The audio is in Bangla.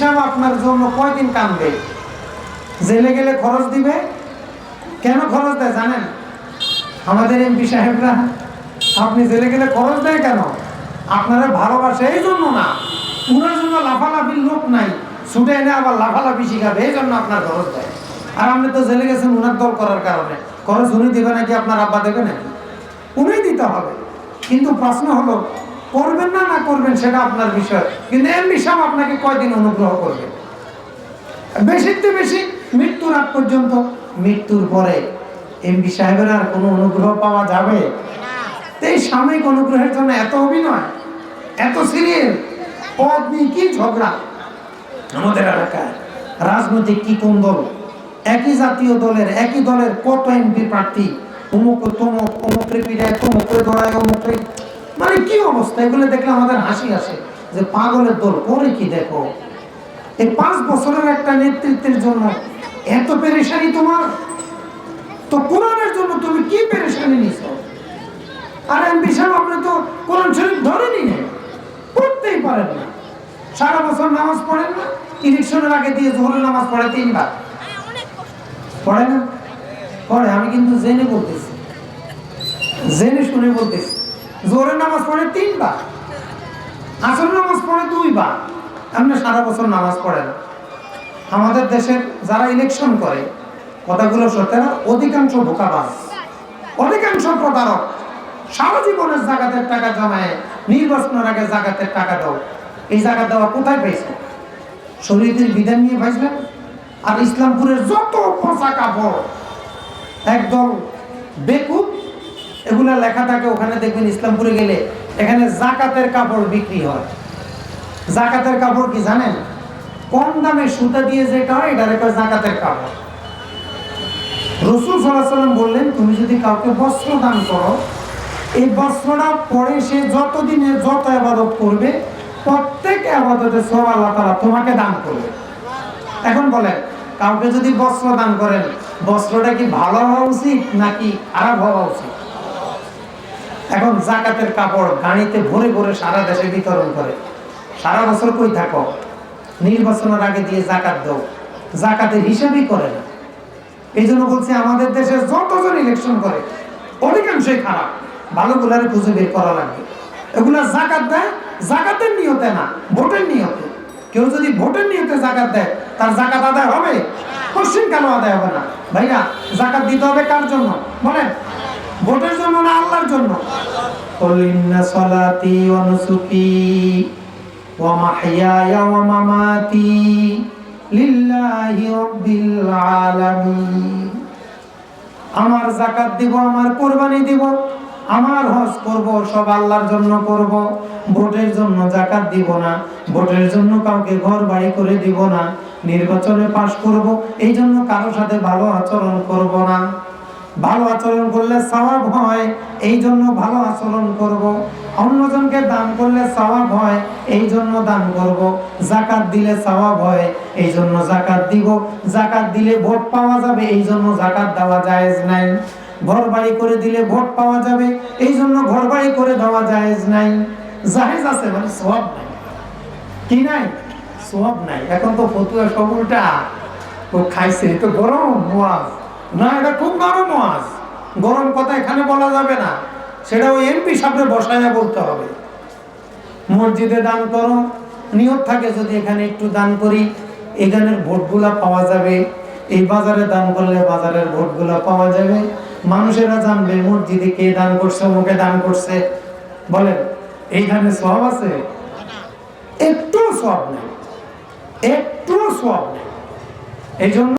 সাহেব আপনার জন্য কয়দিন কানবে জেলে গেলে খরচ দিবে? কেন খরচ দেয় জানেন? আমাদের এমপি সাহেবরা, আপনি জেলে গেলে খরচ দেয় কেন? আপনারা ভালোবাসে এই জন্য না। উনার জন্য লাফালাফির লোক নাই। ছুটে এনে আবার লাফালাফি শিখাবে, এই জন্য আপনার খরচ দেয়। আর আপনি তো জেলে গেছেন উনার দল করার কারণে। খরচ উনি দেবে নাকি আপনার আব্বা দেবে নাকি? উনি দিতে হবে। কিন্তু প্রশ্ন হলো করবেন না না করবেন সেটা আপনার বিষয়। কিন্তু এমপি সাহেব আপনাকে কয়দিন অনুগ্রহ করবে? বেশিতে বেশি, মৃত্যুর আগ পর্যন্ত। মৃত্যুর পরে এমপি সাহেবের আর কোনো অনুগ্রহ পাওয়া যাবে? এই সাময়িক অনুগ্রহের জন্য এত অভিনয়, এত সিরিয়াল, পদ নিয়ে কি ঝগড়া? আমাদের এলাকায় রাজনৈতিক কি কোন দল? একই জাতীয় দলের, একই দলের কত এমপি প্রার্থী? অমুক, তমুক, অমুক পিড়ায় তমুক ধরায় অমুক মানে কি অবস্থা? এগুলো দেখলে আমাদের হাসি আসে। যে পাগলের দল করে কি দেখো? এই পাঁচ বছরের একটা নেতৃত্বের জন্য এত পেরেশানি তোমার? তো কোরআনের জন্য তুমি কি পেরেশানি নিছ? আর এমপি সাহেব, আপনি তো কোরআন শরীফ ধরেনি নেই। পড়তেই পারেন না। সারা বছর নামাজ পড়েন না। ইলেকশনের আগে দিয়ে জোহরের নামাজ পড়ে তিনবার। পড়ে না? পড়ে, আমি কিন্তু জেনে বলতেছি। জেনে শুনে বলতেছি। জোহরের নামাজ পড়ে তিনবার আসর নামাজ পড়ে দুইবার। আপনি সারা বছর নামাজ পড়েন আমাদের দেশের যারা ইলেকশন করে, কথাগুলো সত্যি না, অধিকাংশ বোকাবাজ অধিকাংশ প্রতারক। সারা জীবনের জাগাতের টাকা জমায়, নির্বাচনের আগে জাগাতের টাকা দাও। এই জায়গা দেওয়া কোথায় পাইছে শরীরের বিধান নিয়ে পাইছিলেন আর ইসলামপুরের যত পচা কাপড় একদল বেকুব এগুলা লেখা থাকে ওখানে দেখবেন ইসলামপুরে গেলে এখানে জাকাতের কাপড় বিক্রি হয়। জাকাতের কাপড় কি জানেন? কম দামে সুতা দিয়ে যেটা হয়, এটা রেখে জাকাতের কাপড়। রসুল সাল্লাম বললেন, তুমি যদি কাউকে বস্ত্র দান করো, এই বস্ত্রটা পরে সে যতদিনে যত আবাদত করবে, প্রত্যেক আবাদতে সব আল্লাহ তারা তোমাকে দান করবে। এখন বলেন, কাউকে যদি বস্ত্র দান করেন, বস্ত্রটা কি ভালো হওয়া উচিত নাকি খারাপ হওয়া উচিত? জাকাতের কাপড় গাড়িতে ভরে ভরে সারা দেশে বিতরণ করে। সারা বছর কই থাকো? নির্বাচনের আগে দিয়ে জাকাত দাও। জাকাতের হিসাবই করে না। এই জন্য বলছি, আমাদের দেশে যতজন ইলেকশন করে, অধিকাংশই খারাপ। ভালোগুলারে খুঁজে বের করা লাগবে এগুলা জাকাত দেয়, জাকাতের নিয়তে না, ভোটের নিয়তে। কেউ যদি ভোটের নিয়তে জাকাত দেয়, তার জাকাত আদায় হবে? পশ্চিম কেন আদায় হবে না? ভাইয়া, জাকাত দিতে হবে কার জন্য? বলেন। ভোটের জন্য না, আল্লাহর জন্য? ইন্না সলাতি ওয়া ওয়া ওয়া মামাতি লিল্লাহি আমার জাকাত দিব, আমার কোরবানি দিব, আমার হজ করব, সব আল্লাহর জন্য করব। ভোটের জন্য জাকাত দিব না, ভোটের জন্য কাউকে ঘর বাড়ি করে দিব না, নির্বাচনে পাশ করব এই জন্য কারোর সাথে ভালো আচরণ করব না। ভালো আচরণ করলে সওয়াব হয় এই জন্য ভালো আচরণ করব। অন্যজনকে দান করলে সওয়াব হয় এই জন্য দান করব। জাকাত দিলে সওয়াব হয় এই জন্য জাকাত দিব। জাকাত দিলে ভোট পাওয়া যাবে এই জন্য জাকাত দেওয়া জায়েজ নাই। ঘর বাড়ি করে দিলে ভোট পাওয়া যাবে এই জন্য ঘর বাড়ি করে দেওয়া জায়েজ নাই। জায়েজ আছে মানে সওয়াব নাই। কি নাই? সওয়াব নাই। এখন তো ফতুয়া সব উল্টা ও খাইছে তো গরম মোয়াজ না, এটা খুব নরম ওয়াজ। গরম কথা এখানে বলা যাবে না। সেটা ওই এমপি সামনে বসায় বলতে হবে। মসজিদে দান করো, নিয়ত থাকে যদি এখানে একটু দান করি, এখানের ভোটগুলা পাওয়া যাবে। এই বাজারে দান করলে বাজারের ভোটগুলা পাওয়া যাবে। মানুষেরা জানবে, মসজিদে কে দান করছে মুখে দান করছে। বলেন, এইখানে সব আছে? একটু সব নেই। একটু সব নেই। এই জন্য